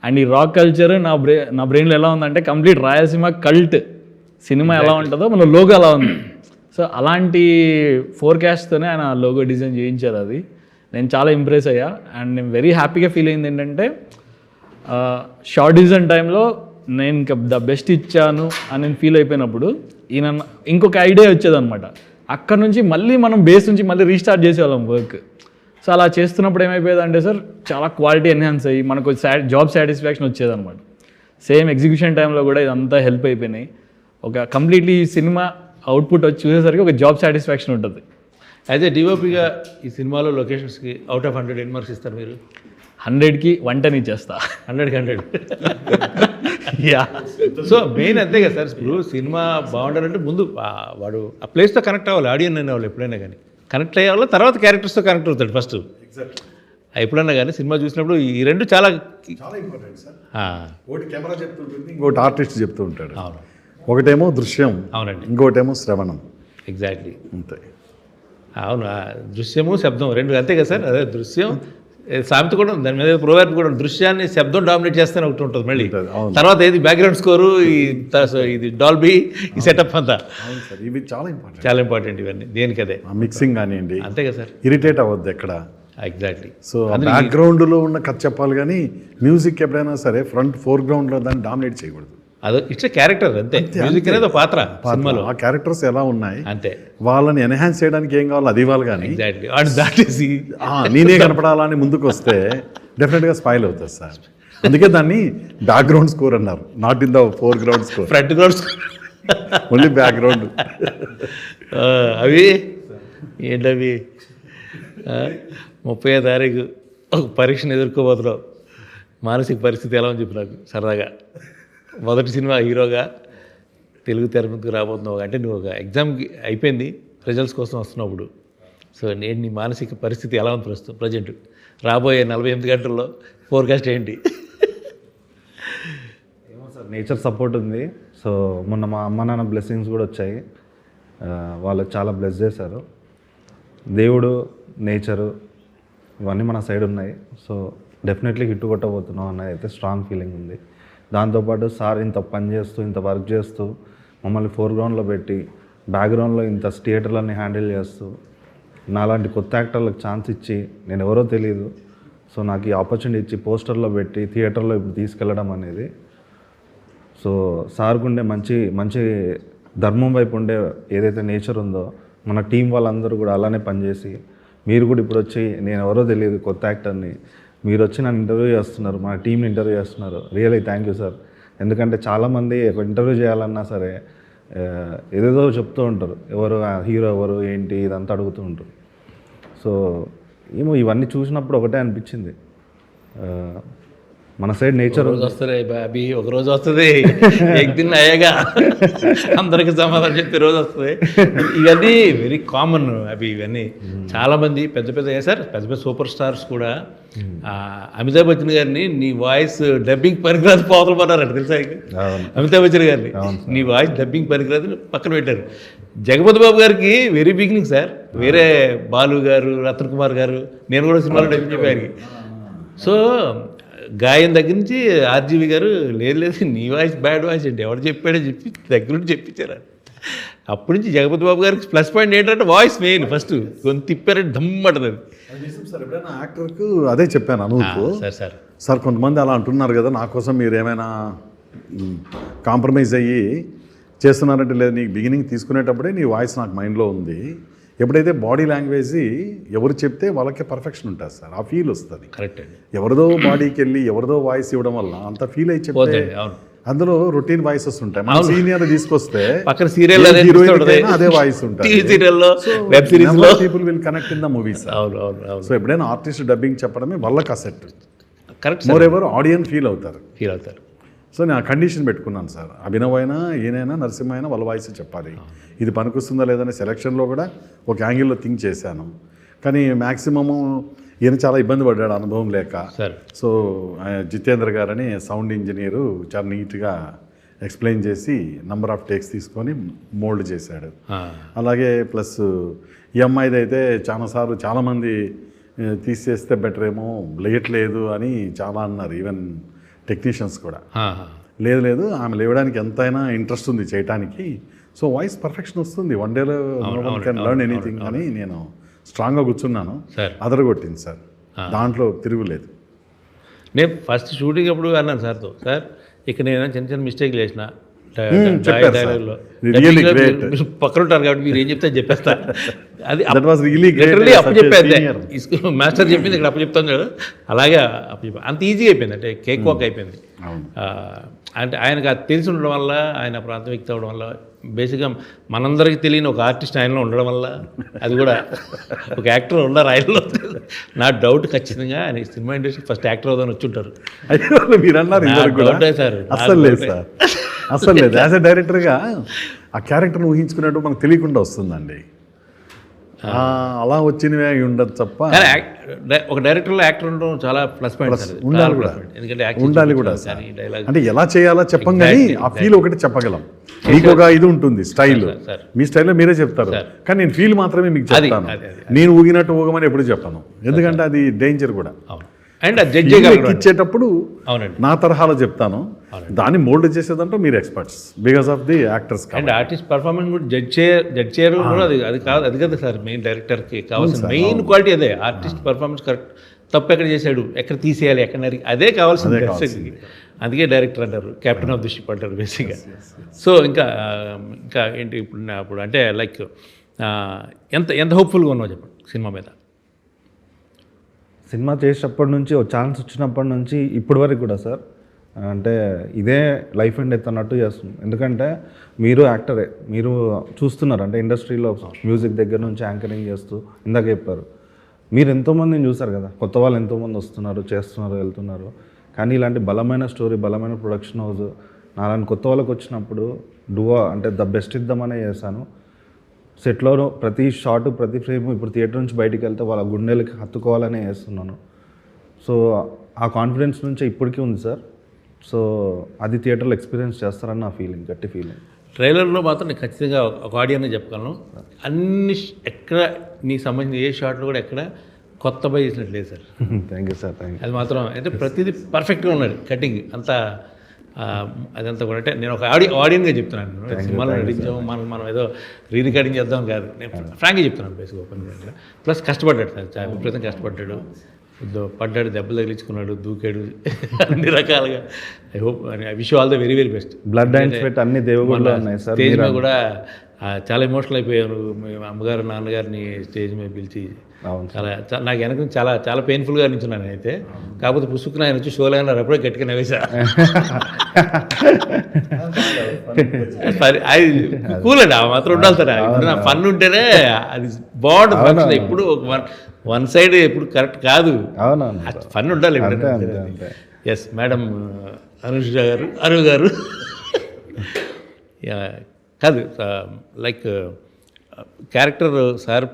అండ్ ఈ రాక్ కల్చర్ నా బ్రె నా బ్రెయిన్లో ఎలా ఉందంటే కంప్లీట్ రాయలసీమ కల్ట్ సినిమా ఎలా ఉంటుందో మన లోగో అలా ఉంది. సో అలాంటి ఫోర్కాస్ట్తోనే ఆయన లోగో డిజైన్ చేయించారు అది. నేను చాలా ఇంప్రెస్ అయ్యా. అండ్ నేను వెరీ హ్యాపీగా ఫీల్ అయింది ఏంటంటే షార్ట్ డిజైన్ టైంలో నేను ఇంకా ద బెస్ట్ ఇచ్చాను అని నేను ఫీల్ అయిపోయినప్పుడు ఈయన ఇంకొక ఐడియా వచ్చేదఅనమాట అక్కడ నుంచి మళ్ళీ మనం బేస్ నుంచి మళ్ళీ రీస్టార్ట్ చేసేవాళ్ళం వర్క్ సో అలా చేస్తున్నప్పుడు ఏమైపోయేదంటే సార్ చాలా క్వాలిటీ ఎన్హాన్స్ అయ్యి మనకు జాబ్ సాటిస్ఫాక్షన్ వచ్చేదన్నమాట. సేమ్ ఎగ్జిక్యూషన్ టైంలో కూడా ఇదంతా హెల్ప్ అయిపోయినాయి. ఒక కంప్లీట్లీ ఈ సినిమా అవుట్పుట్ వచ్చి చూసేసరికి ఒక జాబ్ సాటిస్ఫాక్షన్ ఉంటుంది. అయితే డిఓపిగా ఈ సినిమాలో లొకేషన్స్కి అవుట్ ఆఫ్ హండ్రెడ్ ఎన్ని మార్క్స్ ఇస్తారు మీరు? హండ్రెడ్కి వన్ టెన్ ఇచ్చేస్తా. హండ్రెడ్కి హండ్రెడ్ యా సో మెయిన్ అంతే కదా సార్. ఇప్పుడు సినిమా బాగుండాలంటే ముందు వాడు ఆ ప్లేస్తో కనెక్ట్ అవ్వాలి ఆడియన్ అనేవాళ్ళు ఎప్పుడైనా కానీ. కనెక్ట్ అయ్యేవాళ్ళు తర్వాత క్యారెక్టర్స్తో కనెక్ట్ అవుతాడు ఫస్ట్. ఎప్పుడన్నా కానీ సినిమా చూసినప్పుడు ఈ రెండు చాలా చాలా ఇంపార్టెంట్ సార్ ఆ, ఒకటి కెమెరా చెప్తుంటుంది ఇంకోటి ఆర్టిస్ట్ చెప్తూ ఉంటాడు అవును. ఒకటేమో దృశ్యం అవునండి. ఇంకోటేమో శ్రవణం. ఎగ్జాక్ట్లీ అంతే. అవును ఆ దృశ్యము శబ్దం రెండు అంతే కదా సార్ అదే దృశ్యం సామెత కూడా ఉంది. దాని మీద ప్రోవర్బ్ కూడా. దృశ్యాన్ని శబ్దం డామినేట్ చేస్తేనే ఒకటి ఉంటుంది మళ్ళీ. తర్వాత ఏది? బ్యాక్గ్రౌండ్ స్కోరు ఈ ఇది డాల్బీ ఈ సెటప్ అంతా. ఇవి చాలా ఇంపార్టెంట్ చాలా ఇంపార్టెంట్ ఇవన్నీ. దేనికదే? మిక్సింగ్ కానివ్వండి. అంతే కదా సార్. ఇరిటేట్ అవ్వద్దు ఎక్కడ. ఎగ్జాక్ట్లీ సో బ్యాక్గ్రౌండ్లో ఉన్న కథ చెప్పాలి కానీ మ్యూజిక్ ఎప్పుడైనా సరే ఫ్రంట్ ఫోర్ గ్రౌండ్లో దాన్ని డామినేట్ చేయకూడదు. అదో ఇట్స్ క్యారెక్టర్ అంతే. మ్యూజిక్ అనేది పాత్ర సినిమాలో. ఆ క్యారెక్టర్స్ ఎలా ఉన్నాయి? అంతే. వాళ్ళని ఎన్హాన్స్ చేయడానికి ఏం కావాలో అది ఇవ్వాలి కానీ ఎగ్జాక్ట్లీ అండ్ దాట్ ఈస్ ఆ, నేనే కనపడాలని ముందుకు వస్తే డెఫినెట్గా స్పాయిల్ అవుతుంది సార్. అందుకే దాన్ని బ్యాక్గ్రౌండ్ స్కోర్ అన్నారు. Not in the foreground score front grounds only background అవి ఏంటవి? ముప్పై తారీఖు ఒక పరీక్షను ఎదుర్కోబోతున్నావు. మానసిక పరిస్థితి ఎలా ఉంది చెప్పు నాకు సరదాగా. మొదటి సినిమా హీరోగా తెలుగు తెర ముందుకు రాబోతున్నావు అంటే నువ్వు ఒక ఎగ్జామ్కి అయిపోయింది రిజల్ట్స్ కోసం వస్తున్నప్పుడు సో నేను నీ మానసిక పరిస్థితి ఎలా ఉంది ప్రస్తుతం ప్రజెంట్ రాబోయే నలభై ఎనిమిది గంటల్లో ఫోర్కాస్ట్ ఏంటి? ఏమో సార్ నేచర్ సపోర్ట్ ఉంది. సో మొన్న మా అమ్మ నాన్న బ్లెస్సింగ్స్ కూడా వచ్చాయి. వాళ్ళు చాలా బ్లెస్ చేశారు. దేవుడు నేచరు ఇవన్నీ మన సైడ్ ఉన్నాయి. సో డెఫినెట్లీ హిట్ కొట్టబోతున్నాం అనేది అయితే స్ట్రాంగ్ ఫీలింగ్ ఉంది. దాంతోపాటు సార్ ఇంత పని చేస్తూ ఇంత వర్క్ చేస్తూ మమ్మల్ని ఫోర్గ్రౌండ్లో పెట్టి బ్యాక్గ్రౌండ్లో ఇంత థియేటర్లన్నీ హ్యాండిల్ చేస్తూ నాలాంటి కొత్త యాక్టర్లకు ఛాన్స్ ఇచ్చి నేను ఎవరో తెలియదు సో నాకు ఈ ఆపర్చునిటీ ఇచ్చి పోస్టర్లో పెట్టి థియేటర్లో ఇప్పుడు తీసుకెళ్ళడం అనేది. సో సార్కు ఉండే మంచి మంచి ధర్మం వైపు ఉండే ఏదైతే నేచర్ ఉందో మన టీం వాళ్ళందరూ కూడా అలానే పనిచేసి మీరు కూడా ఇప్పుడు వచ్చి నేను ఎవరో తెలియదు కొత్త యాక్టర్ని మీరు వచ్చి నన్ను ఇంటర్వ్యూ చేస్తున్నారు మా టీంని ఇంటర్వ్యూ చేస్తున్నారు. రియలీ థ్యాంక్ యూ సార్ ఎందుకంటే చాలామంది ఒక ఇంటర్వ్యూ చేయాలన్నా సరే ఏదేదో చెప్తూ ఉంటారు. ఎవరు హీరో ఎవరు ఏంటి ఇదంతా అడుగుతూ ఉంటారు. సో ఏమో ఇవన్నీ చూసినప్పుడు ఒకటే అనిపించింది. మన సైడ్ నేచర్ రోజు వస్తుంది బాబీ ఒక రోజు వస్తుంది ఎగ్దిన్ అయ్యాగా అందరికి సమాధానం చెప్పే రోజు వస్తుంది. ఇవన్నీ వెరీ కామన్ అవి ఇవన్నీ. చాలా మంది పెద్ద పెద్ద సార్ పెద్ద పెద్ద సూపర్ స్టార్స్ కూడా అమితాబ్ బచ్చన్ గారిని నీ వాయిస్ డబ్బింగ్ పనికిరాదు పోతలు పడ్డారంట తెలుసా. అమితాబ్ బచ్చన్ గారిని. నీ వాయిస్ డబ్బింగ్ పనికిరాదు పక్కన పెట్టారు. జగపతి బాబు గారికి వెరీ బిగినింగ్ సార్. వేరే బాలు గారు రతన్ కుమార్ గారు నేను కూడా సినిమాలో డబ్బింగ్ చెప్పాను సో గాయం దగ్గర నుంచి ఆర్జీవి గారు లేదు లేదు నీ వాయిస్ బ్యాడ్ వాయిస్ అంటే ఎవరు చెప్పాడో చెప్పి దగ్గర నుండి చెప్పించారు అప్పటి నుంచి జగపతి బాబు గారికి ప్లస్ పాయింట్ ఏంటంటే వాయిస్ మెయిన్ ఫస్ట్ గొంతు తిప్పారంటే దమ్మంటది యాక్టర్కు అదే చెప్పాను అనూపు సార్ సార్. సార్ కొంతమంది అలా అంటున్నారు కదా నా కోసం మీరు ఏమైనా కాంప్రమైజ్ అయ్యి చేస్తున్నారంటే లేదు నీకు బిగినింగ్ తీసుకునేటప్పుడే నీ వాయిస్ నాకు మైండ్లో ఉంది. ఎప్పుడైతే బాడీ లాంగ్వేజ్ ఎవరు చెప్తే వాళ్ళకే పర్ఫెక్షన్ ఉంటుంది సార్ ఆ ఫీల్ వస్తుంది. కరెక్ట్ అండి. ఎవరిదో బాడీకి వెళ్ళి ఎవరిదో వాయిస్ ఇవ్వడం వల్ల అంత ఫీల్ అయి చెప్తే అందులో రొటీన్ వాయిసెస్ ఉంటాయి మన సీనియర్ తీసుకొస్తే పక్కన సీరియల్ అదే వాయిస్ ఉంటుంది. టీవీ సీరియల్లో వెబ్ సిరీస్లో people will connect in the movies అవును అవును అవును. సో ఎప్పుడైనా ఆర్టిస్ట్ డబ్బింగ్ చెప్పడమే వాళ్ళకి asset correct more ever audience feel అవుతారు. ఫీల్ అవుతారు. సో నేను ఆ కండిషన్ పెట్టుకున్నాను సార్. అభినవ్ అయినా ఈయనైనా నరసింహ అయినా వాళ్ళ వాయిస్ చెప్పాలి. ఇది పనికొస్తుందా లేదనే సెలక్షన్లో కూడా ఒక యాంగిల్లో థింక్ చేశాను. కానీ మ్యాక్సిమము ఈయన చాలా ఇబ్బంది పడ్డాడు అనుభవం లేక. సో జితేంద్ర గారని సౌండ్ ఇంజనీరు చాలా నీట్గా ఎక్స్ప్లెయిన్ చేసి నంబర్ ఆఫ్ టేక్స్ తీసుకొని మోల్డ్ చేశాడు. అలాగే ప్లస్ ఈ అమ్మాయిది అయితే చాలాసార్లు చాలామంది తీసేస్తే బెటర్ ఏమో లేయట్లేదు అని చాలా అన్నారు. ఈవెన్ టెక్నీషియన్స్ కూడా. లేదు లేదు ఆమె లేవడానికి ఎంతైనా ఇంట్రెస్ట్ ఉంది చేయటానికి. సో వాయిస్ పర్ఫెక్షన్ వస్తుంది. వన్ డేలో కెన్ లర్న్ ఎనీథింగ్ అని నేను స్ట్రాంగ్గా కూర్చున్నాను. అదరగొట్టింది సార్. దాంట్లో తిరుగులేదు. నేను ఫస్ట్ షూటింగ్ అప్పుడు అన్నాను సార్తో సార్ ఇక్కడ నేను చిన్న చిన్న మిస్టేక్లు చేసిన పక్కన ఉంటారు కాబట్టి మీరు ఏం చెప్తే అది చెప్పేస్తా లిటరలీ అప్పు చెప్పేది. Senior. మాస్టర్ చెప్పింది ఇక్కడ అప్పు చెప్తాను కదా అలాగే అప్పు చెప్పాను అంత ఈజీగా అయిపోయింది అంటే కేక్ వాక్ అయిపోయింది. అంటే ఆయనకు అది తెలిసి ఉండడం వల్ల ఆయన ప్రాంత వ్యక్తి అవడం వల్ల బేసిక్గా మనందరికీ తెలియని ఒక ఆర్టిస్ట్ ఆయనలో ఉండడం వల్ల అది కూడా ఒక యాక్టర్ ఉన్నారు ఆయనలో నా డౌట్ ఖచ్చితంగా ఆయన సినిమా ఇండస్ట్రీ ఫస్ట్ యాక్టర్ అవుదాని వచ్చి ఉంటారు మీరు అన్నారు సార్, నా అస్సలు లేదు. సార్. అస్సలు లేదు. యాజ్ ఎ డైరెక్టర్గా ఆ క్యారెక్టర్ని ఊహించుకున్నట్టు మనకు తెలియకుండా వస్తుందండి. అలా వచ్చినవే ఉండదు తప్ప ఒక డైరెక్టర్లో యాక్టర్ ఉండడం చాలా ప్లస్ పాయింట్. ఉండాలి కూడా. ఎందుకంటే ఉండాలి కూడా అంటే ఎలా చేయాలో చెప్పం కానీ ఆ ఫీల్ ఒకటి చెప్పగలం. మీకు ఒక ఇది ఉంటుంది స్టైల్. మీ స్టైల్లో మీరే చెప్తారు. కానీ నేను ఫీల్ మాత్రమే మీకు చెప్తాను. నేను ఊగినట్టు ఊగమని ఎప్పుడు చెప్పను. ఎందుకంటే అది డేంజర్ కూడా. అవును. అండ్ జడ్జ్ ఎక్కిచ్చేటప్పుడు అవునండి. నా తరహాలో చెప్తాను. దాన్ని మోల్డ్ చేసేదంటే మీరు experts because of the actors and artist performance కూడా జడ్జ్ చే జడ్జ్ చేయడం కూడా అది అది కాదు అది కదా సార్ మెయిన్ డైరెక్టర్కి కావాల్సిన మెయిన్ క్వాలిటీ అదే. ఆర్టిస్ట్ పర్ఫార్మెన్స్ కరెక్ట్ తప్పు ఎక్కడ చేశాడు ఎక్కడ తీసేయాలి ఎక్కడ అదే కావాల్సింది దర్శకుడికి అందుకే డైరెక్టర్ అంటారు కెప్టెన్ ఆఫ్ ది షిప్ అంటారు బేసిక్గా సో ఇంకా ఇంకా ఏంటి ఇప్పుడు ఇప్పుడు అంటే లైక్ ఎంత ఎంత హోప్ఫుల్గా ఉన్నావు చెప్పండి సినిమా మీద? సినిమా చేసేటప్పటి నుంచి ఓ ఛాన్స్ వచ్చినప్పటి నుంచి ఇప్పటి వరకు కూడా సార్ అంటే ఇదే లైఫ్ అండ్ డెత్ అన్నట్టు చేస్తుంది ఎందుకంటే మీరు యాక్టరే మీరు చూస్తున్నారు అంటే ఇండస్ట్రీలో మ్యూజిక్ దగ్గర నుంచి యాంకరింగ్ చేస్తూ ఇందాక చెప్పారు. మీరు ఎంతోమందిని చూసారు కదా కొత్త వాళ్ళు ఎంతోమంది వస్తున్నారు చేస్తున్నారు వెళ్తున్నారు. కానీ ఇలాంటి బలమైన స్టోరీ బలమైన ప్రొడక్షన్ హౌస్ నాలాంటి కొత్త వాళ్ళకి వచ్చినప్పుడు డువా అంటే ద బెస్ట్ ఇద్దామనే చేశాను. సెట్లో ప్రతి షాట్ ప్రతి ఫ్రేమ్ ఇప్పుడు థియేటర్ నుంచి బయటికి వెళ్తే వాళ్ళ గుండెలకి హత్తుకోవాలనే వేస్తున్నాను సో ఆ కాన్ఫిడెన్స్ నుంచే ఇప్పటికీ ఉంది సార్. సో అది థియేటర్లో ఎక్స్పీరియన్స్ చేస్తారని నా ఫీలింగ్ గట్టి ఫీలింగ్. ట్రైలర్లో మాత్రం నేను ఖచ్చితంగా ఒక ఆడియన్ చెప్పగలను. అన్ని ఎక్కడ నీకు సంబంధించిన ఏ షాట్లో కూడా ఎక్కడ కొత్త బై చేసినట్టు లేదు sir. Thank you sir thank అది మాత్రం అయితే ప్రతిదీ పర్ఫెక్ట్గా ఉన్నాడు కటింగ్ అంతా. అదంతా కూడా అంటే నేను ఒక ఆడి ఆడియన్గా చెప్తున్నాను. సినిమాలో నటించాము మనం మనం ఏదో రీ రికార్డింగ్ చేద్దాం కాదు. నేను ఫ్రాంక్గా చెప్తున్నాను బేసిక్ ఓపెన్ ప్లస్ కష్టపడ్డాడు సార్ చాలా విపరీతం కష్టపడ్డాడు. పడ్డాడు దెబ్బలు తగిలించుకున్నాడు దూకాడు అన్ని రకాలుగా. I hope I wish all the very very best blood and sweat అన్ని దేవుళ్ళు ఉన్నాయి సార్ కూడా చాలా ఎమోషనల్ అయిపోయారు మీ అమ్మగారు నాన్నగారిని స్టేజ్ మీద పిలిచి. చాలా నాకు వెనక చాలా చాలా పెయిన్ఫుల్గా నించున్నాను అయితే. కాకపోతే పుసుకుని ఆయన వచ్చి షోలో అయినా అప్పుడే గట్టిగా నవ్వేశా. కూల్ అండి ఆ మాత్రం ఉండాలి సార్ ఇప్పుడు ఫన్ ఉంటేనే అది బాగుంటుంది ఫంక్షన్ ఎప్పుడు ఒక వన్ వన్ సైడ్ ఎప్పుడు కరెక్ట్ కాదు. ఫన్ ఉండాలి ఎస్ మేడం అనుష గారు అరు గారు. కాదు లైక్ క్యారెక్టర్ సార్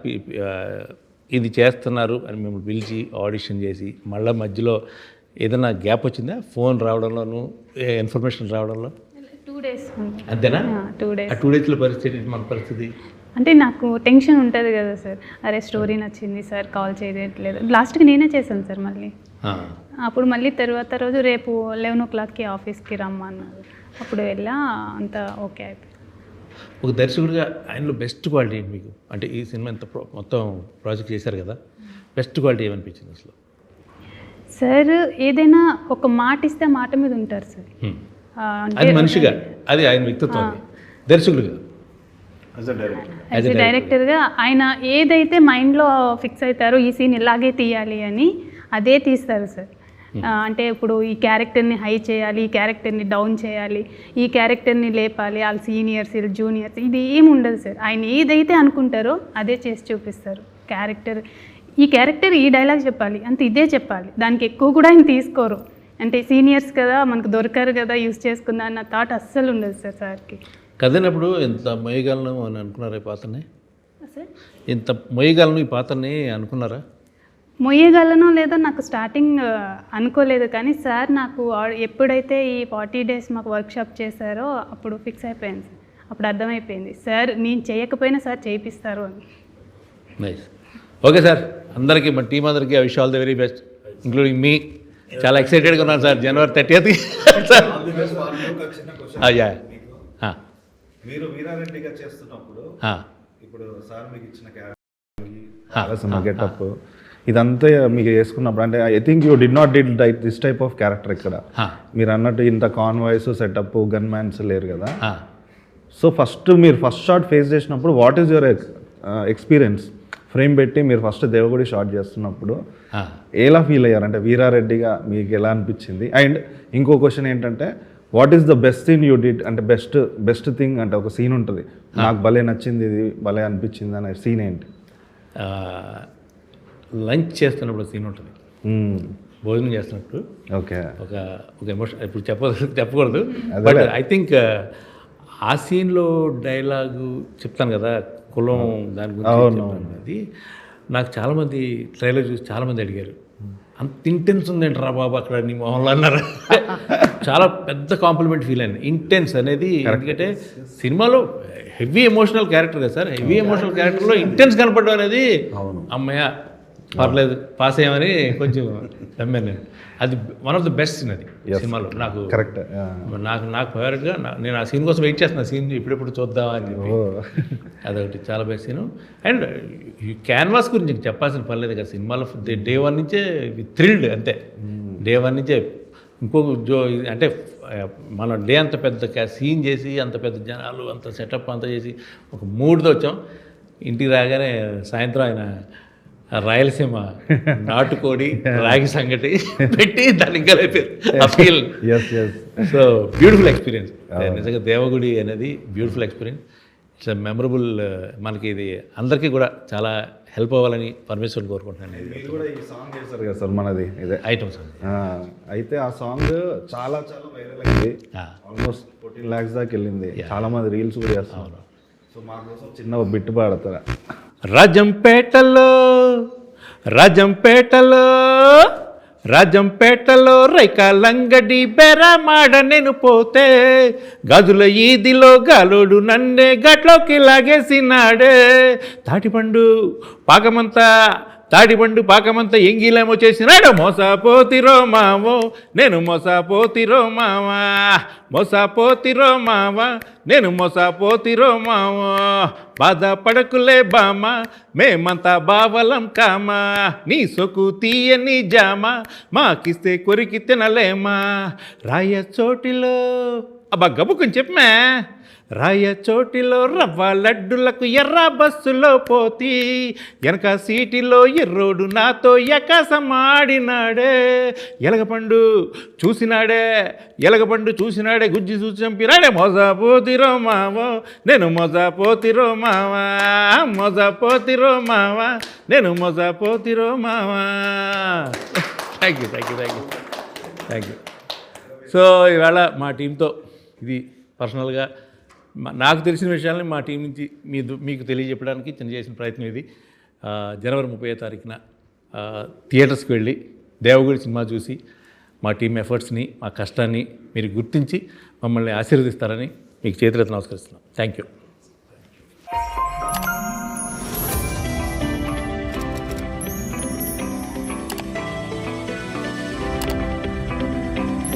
ఇది చేస్తున్నారు అని మిమ్మల్ని పిలిచి ఆడిషన్ చేసి మళ్ళీ మధ్యలో ఏదైనా గ్యాప్ వచ్చిందా? ఫోన్ రావడంలోను ఇన్ఫర్మేషన్ రావడంలో? టూ డేస్ అంతేనా? Two days. టూ డేస్లో పరిస్థితి మన పరిస్థితి? అంటే నాకు టెన్షన్ ఉంటుంది కదా సార్. అరే స్టోరీ నచ్చింది సార్ కాల్ చేయట్లేదు. లాస్ట్కి నేనే చేశాను సార్ మళ్ళీ. అప్పుడు మళ్ళీ తర్వాత రోజు రేపు లెవెన్ ఓ క్లాక్కి ఆఫీస్కి రమ్మన్నారు. అప్పుడు వెళ్ళా అంతా ఓకే అయిపోయింది. ఒక దర్శకుడిగా ఆయనలో బెస్ట్ క్వాలిటీ ఏంటి మీకు? అంటే ఈ సినిమా ఇంత మొత్తం ప్రాజెక్ట్ చేశారు కదా బెస్ట్ క్వాలిటీ ఏమనిపించింది అసలు? సార్ ఏదైనా ఒక మాట ఇస్తే ఆ మాట మీద ఉంటారు సార్. హ్మ్. ఆ, అంటే అది మనిషిగా అది ఆయన వ్యక్తిత్వం. దర్శకుడిగా యాజ్ డైరెక్టర్గా ఆయన ఏదైతే మైండ్లో ఫిక్స్ అవుతారో ఈ సీన్ ఇలాగే తీయాలి అని అదే తీస్తారు సార్. అంటే ఇప్పుడు ఈ క్యారెక్టర్ని హై చేయాలి ఈ క్యారెక్టర్ని డౌన్ చేయాలి ఈ క్యారెక్టర్ని లేపాలి వాళ్ళ సీనియర్స్ వీళ్ళు జూనియర్స్ ఇది ఏమి ఉండదు సార్. ఆయన ఏదైతే అనుకుంటారో అదే చేసి చూపిస్తారు. క్యారెక్టర్ ఈ క్యారెక్టర్ ఈ డైలాగ్ చెప్పాలి అంత ఇదే చెప్పాలి. దానికి ఎక్కువ కూడా ఆయన తీసుకోరు. అంటే సీనియర్స్ కదా మనకు దొరకరు కదా యూస్ చేసుకుందా అన్న థాట్ అస్సలు ఉండదు సార్ సార్కి. కదినప్పుడు ఇంత మొయ్యగలను అని అనుకున్నారా ఈ పాత్రని సార్? ఇంత మొయ్యగలను ఈ పాత్రని అనుకున్నారా? మొయ్యగలను లేదో నాకు స్టార్టింగ్ అనుకోలేదు. కానీ సార్ నాకు ఎప్పుడైతే ఈ ఫార్టీ డేస్ మాకు వర్క్షాప్ చేశారో అప్పుడు ఫిక్స్ అయిపోయింది సార్. అప్పుడు అర్థమైపోయింది. సార్ నేను చేయకపోయినా సార్ చేయిస్తారు అని. Nice okay sir. అందరికీ మన టీం అందరికీ I wish all the very best including మీ చాలా ఎక్సైటెడ్గా ఉన్నాను సార్ జనవరి థర్టీయత్ సార్ యా మీరు వీరారెడ్డిగా చేస్తున్నప్పుడు ఇప్పుడు సార్ మీకు ఇచ్చిన క్యారెక్టర్ గెటప్. ఇదంతా మీకు చేసుకున్నప్పుడు అంటే I think you D not did this type of character ఇక్కడ. మీరు అన్నట్టు ఇంత కాన్వాయిస్ సెటప్ గన్ మ్యాన్స్ లేరు కదా. సో ఫస్ట్ మీరు ఫస్ట్ షాట్ ఫేస్ చేసినప్పుడు what is your experience frame పెట్టి మీరు ఫస్ట్ దేవగుడి షాట్ చేస్తున్నప్పుడు ఎలా ఫీల్ అయ్యారు? అంటే వీరారెడ్డిగా మీకు ఎలా అనిపించింది? అండ్ ఇంకో క్వశ్చన్ ఏంటంటే what is the best thing you did అంటే బెస్ట్ బెస్ట్ థింగ్ అంటే ఒక సీన్ ఉంటుంది. నాకు భలే నచ్చింది ఇది భలే అనిపించింది అనే సీన్ ఏంటి? లంచ్ చేస్తున్నప్పుడు సీన్ ఉంటుంది. భోజనం చేస్తున్నప్పుడు ఓకే. ఒక ఒక ఎమోషన్ ఇప్పుడు చెప్పదు చెప్పకూడదు. బట్ ఐ థింక్ ఆ సీన్లో డైలాగు చెప్తాను కదా కులం దాని గురించి. అది. నాకు చాలామంది ట్రైలర్ చూసి చాలామంది అడిగారు. అంత ఇంటెన్స్ ఉందేంట్రా బాబు అక్కడ నీ మొహంలో అన్నారు. చాలా పెద్ద కాంప్లిమెంట్ ఫీల్ అయింది. ఇంటెన్స్ అనేది ఎందుకంటే సినిమాలో హెవీ ఎమోషనల్ క్యారెక్టర్ కదా సార్. హెవీ ఎమోషనల్ క్యారెక్టర్లో ఇంటెన్స్ కనపడడం అనేది అమ్మయ్య పర్లేదు పాస్ అయ్యామని కొంచెం నమ్మాను నేను. అది one of the best scene అది సినిమాలో. నాకు కరెక్ట్ నాకు నాకు ఫేవరెట్గా నేను ఆ సీన్ కోసం వెయిట్ చేస్తున్నా. సీన్ ఇప్పుడెప్పుడు చూద్దామా అని చెప్పి. అదొకటి చాలా బెస్ట్ సీన్ అండ్ ఈ క్యాన్వాస్ గురించి చెప్పాల్సిన పని లేదు కదా. సినిమాలో డే వన్ నుంచే థ్రిల్డ్ అంతే. డే వన్ నుంచే ఇంకో జో అంటే మన డే అంత పెద్ద సీన్ చేసి అంత పెద్ద జనాలు అంత సెటప్ అంతా చేసి ఒక మూడ్తో వచ్చాం. ఇంటికి రాగానే సాయంత్రం ఆయన రాయలసీమ నాటుకోడి రాగి సంగటి పెట్టి దాన్ని ఇంకా లేపారు. ఆ feel. Yes yes so beautiful experience నిజంగా దేవగుడి అనేది బ్యూటిఫుల్ ఎక్స్పీరియన్స్ ఇట్స్ మెమరబుల్ మనకి ఇది అందరికీ కూడా చాలా హెల్ప్ అవ్వాలని పరమేశ్వరుని కోరుకుంటున్నాను ఇది కూడా ఈ సాంగ్ చేశారు కదా సార్ మనది ఇదే. ఐటమ్స్ ఆ, అయితే ఆ సాంగ్ చాలా చాలా వైరల్ అయింది. ఆల్మోస్ట్ ఫోర్టీన్ ల్యాక్స్ దాకా వెళ్ళింది. చాలా మంది రీల్స్ కూడా చేస్తున్నారు. సో మా కోసం చిన్న బిట్టు పాడతారా? రాజంపేటలో రాజంపేటలో రాజంపేటలో రైకాలంగడి బెరమాడ నేను పోతే గదుల ఈదిలో గాలోడు నన్నే గట్లోకి లాగేసినాడే. తాటిపండు పాకమంతా తాడిబండు పాకమంతా ఎంగిలేమో చేసినాడు మోసపోతిరో మావో నేను మోసపోతిరో మావా మోసపోతిరో మావా నేను మోసపోతిరో మావో బాధపడకులే బామ మేమంతా బావలం కామా నీ సొకు తీయని జామా మాకిస్తే కొరికి తినలేమా రాయ చోటిలో అబ్బా గబుకుని చెప్పమే రాయ చోటిలో రవ్వ లడ్డులకు ఎర్ర బస్సులో పోతి వెనక సీటిలో ఎర్రోడు నాతో ఎకసమాడినాడే ఎలగపండు చూసినాడే ఎలగపండు చూసినాడే గుజ్జి చూసి చంపినాడే. పోతిరో మావో నేను మోసపోతిరో మావా మోసపోతిరో మావా నేను మోసపోతిరో మావా. Thank you thank you thank you thank you so ఇవాళ మా టీంతో ఇది పర్సనల్గా నాకు తెలిసిన విషయాలని మా టీం నుంచి మీ మీకు తెలియజెప్పడానికి చిన్న చేసిన ప్రయత్నం ఇది. జనవరి ముప్పై తారీఖున థియేటర్స్కి వెళ్ళి దేవగుడి సినిమా చూసి మా టీం ఎఫర్ట్స్ని మా కష్టాన్ని మీరు గుర్తించి మమ్మల్ని ఆశీర్వదిస్తారని మీకు చేతులెత్తి నమస్కరిస్తున్నాం. Thank you